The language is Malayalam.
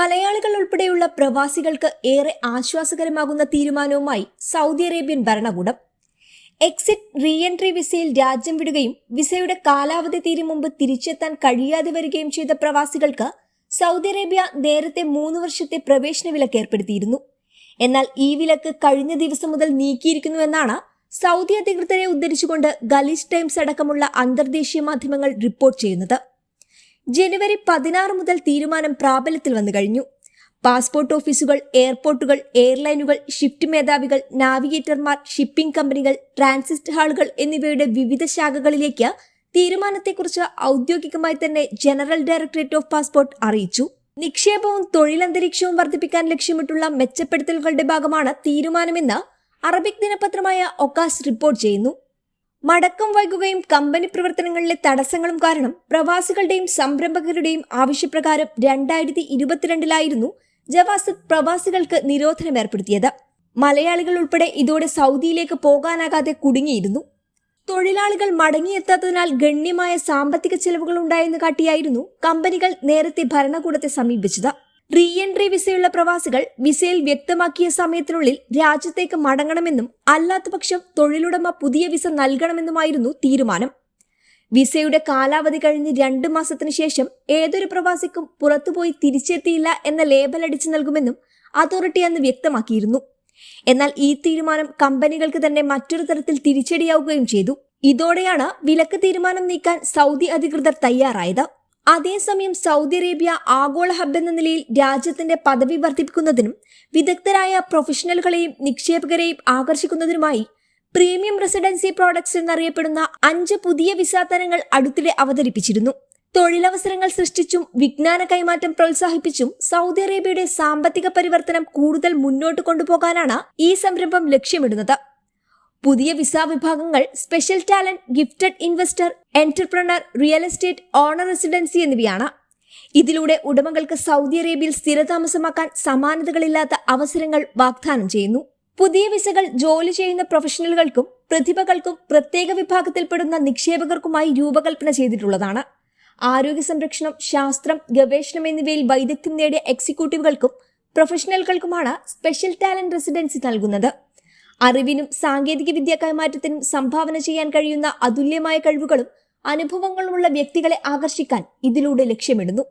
മലയാളികൾ ഉൾപ്പെടെയുള്ള പ്രവാസികൾക്ക് ഏറെ ആശ്വാസകരമാകുന്ന തീരുമാനവുമായി സൗദി അറേബ്യൻ ഭരണകൂടം എക്സിറ്റ് റീ എൻട്രി വിസയിൽ രാജ്യം വിടുകയും വിസയുടെ കാലാവധി തീരും മുമ്പ് തിരിച്ചെത്താൻ കഴിയാതെ വരികയും ചെയ്ത പ്രവാസികൾക്ക് സൗദി അറേബ്യ നേരത്തെ മൂന്ന് വർഷത്തെ പ്രവേശന വിലക്ക് ഏർപ്പെടുത്തിയിരുന്നു. എന്നാൽ ഈ വിലക്ക് കഴിഞ്ഞ ദിവസം മുതൽ നീക്കിയിരിക്കുന്നുവെന്നാണ് സൗദി അധികൃതരെ ഉദ്ധരിച്ചുകൊണ്ട് ഗലീസ് ടൈംസ് അടക്കമുള്ള അന്തർദേശീയ മാധ്യമങ്ങൾ റിപ്പോർട്ട് ചെയ്യുന്നത്. ജനുവരി പതിനാറ് മുതൽ തീരുമാനം പ്രാബല്യത്തിൽ വന്നു കഴിഞ്ഞു. പാസ്പോർട്ട് ഓഫീസുകൾ എയർപോർട്ടുകൾ എയർലൈനുകൾ ഷിഫ്റ്റ് മേധാവികൾ നാവിഗേറ്റർമാർ ഷിപ്പിംഗ് കമ്പനികൾ ട്രാൻസിസ്റ്റ് ഹാളുകൾ എന്നിവയുടെ വിവിധ ശാഖകളിലേക്ക് തീരുമാനത്തെക്കുറിച്ച് ഔദ്യോഗികമായി തന്നെ ജനറൽ ഡയറക്ടറേറ്റ് ഓഫ് പാസ്പോർട്ട് അറിയിച്ചു. നിക്ഷേപവും തൊഴിലന്തരീക്ഷവും വർദ്ധിപ്പിക്കാൻ ലക്ഷ്യമിട്ടുള്ള മെച്ചപ്പെടുത്തലുകളുടെ ഭാഗമാണ് തീരുമാനമെന്ന് അറബിക് ദിനപത്രമായ ഒക്കാസ് റിപ്പോർട്ട് ചെയ്യുന്നു. മടക്കം വൈകുകയും കമ്പനി പ്രവർത്തനങ്ങളിലെ തടസ്സങ്ങളും കാരണം പ്രവാസികളുടെയും സംരംഭകരുടെയും ആവശ്യപ്രകാരം രണ്ടായിരത്തി ഇരുപത്തിരണ്ടിലായിരുന്നു ജവാസത്ത് പ്രവാസികൾക്ക് നിരോധനം ഏർപ്പെടുത്തിയത്. മലയാളികൾ ഉൾപ്പെടെ ഇതോടെ സൗദിയിലേക്ക് പോകാനാകാതെ കുടുങ്ങിയിരുന്നു. തൊഴിലാളികൾ മടങ്ങിയെത്താത്തതിനാൽ ഗണ്യമായ സാമ്പത്തിക ചെലവുകൾ ഉണ്ടായെന്ന് കാട്ടിയായിരുന്നു കമ്പനികൾ നേരത്തെ ഭരണകൂടത്തെ സമീപിച്ചത്. റീ എൻട്രി വിസയുള്ള പ്രവാസികൾ വിസയിൽ വ്യക്തമാക്കിയ സമയത്തിനുള്ളിൽ രാജ്യത്തേക്ക് മടങ്ങണമെന്നും അല്ലാത്തപക്ഷം തൊഴിലുടമ പുതിയ വിസ നൽകണമെന്നുമായിരുന്നു തീരുമാനം. വിസയുടെ കാലാവധി കഴിഞ്ഞ് രണ്ട് മാസത്തിനു ശേഷം ഏതൊരു പ്രവാസിക്കും പുറത്തുപോയി തിരിച്ചെത്തിയില്ല എന്ന ലേബൽ അടിച്ചു നൽകുമെന്നും അതോറിറ്റി അന്ന് വ്യക്തമാക്കിയിരുന്നു. എന്നാൽ ഈ തീരുമാനം കമ്പനികൾക്ക് തന്നെ മറ്റൊരു തരത്തിൽ തിരിച്ചടിയാവുകയും ചെയ്തു. ഇതോടെയാണ് വിലക്ക് തീരുമാനം നീക്കാൻ സൗദി അധികൃതർ തയ്യാറായത്. അതേസമയം സൗദി അറേബ്യ ആഗോള ഹബ് എന്ന നിലയിൽ രാജ്യത്തിന്റെ പദവി വർദ്ധിപ്പിക്കുന്നതിനും വിദഗ്ധരായ പ്രൊഫഷണലുകളെയും നിക്ഷേപകരെയും ആകർഷിക്കുന്നതിനുമായി പ്രീമിയം റെസിഡൻസി പ്രോഡക്ട്സ് എന്നറിയപ്പെടുന്ന അഞ്ച് പുതിയ വിസ തരങ്ങൾ അടുത്തിടെ അവതരിപ്പിച്ചിരുന്നു. തൊഴിലവസരങ്ങൾ സൃഷ്ടിച്ചും വിജ്ഞാന കൈമാറ്റം പ്രോത്സാഹിപ്പിച്ചും സൗദി അറേബ്യയുടെ സാമ്പത്തിക പരിവർത്തനം കൂടുതൽ മുന്നോട്ട് കൊണ്ടുപോകാനാണ് ഈ സംരംഭം ലക്ഷ്യമിടുന്നത്. പുതിയ വിസ വിഭാഗങ്ങൾ special talent gifted investor entrepreneur real estate owner residency എന്നിവയാണ്. ഇതിലൂടെ ഉടമകൾക്ക് സൗദി അറേബ്യയിൽ സ്ഥിരതാമസമാക്കാൻ സമാനതകളില്ലാത്ത അവസരങ്ങൾ വാഗ്ദാനം ചെയ്യുന്നു. പുതിയ വിസകൾ ജോലി ചെയ്യുന്ന പ്രൊഫഷണലുകൾക്കും പ്രതിഭകൾക്കും പ്രത്യേക വിഭാഗത്തിൽപ്പെടുന്ന നിക്ഷേപകർക്കുമായി രൂപകൽപ്പന ചെയ്തിട്ടുള്ളതാണ്. ആരോഗ്യ സംരക്ഷണം ശാസ്ത്രം ഗവേഷണം എന്നിവയിൽ വൈദഗ്ധ്യം നേടിയ എക്സിക്യൂട്ടീവുകൾക്കും പ്രൊഫഷണലുകൾക്കുമാണ് സ്പെഷ്യൽ ടാലന്റ് റെസിഡൻസി നൽകുന്നത്. അറിവിനും സാങ്കേതിക വിദ്യ കൈമാറ്റത്തിനും സംഭാവന ചെയ്യാൻ കഴിയുന്ന അതുല്യമായ കഴിവുകളും അനുഭവങ്ങളുമുള്ള വ്യക്തികളെ ആകർഷിക്കാൻ ഇതിലൂടെ ലക്ഷ്യമിടുന്നു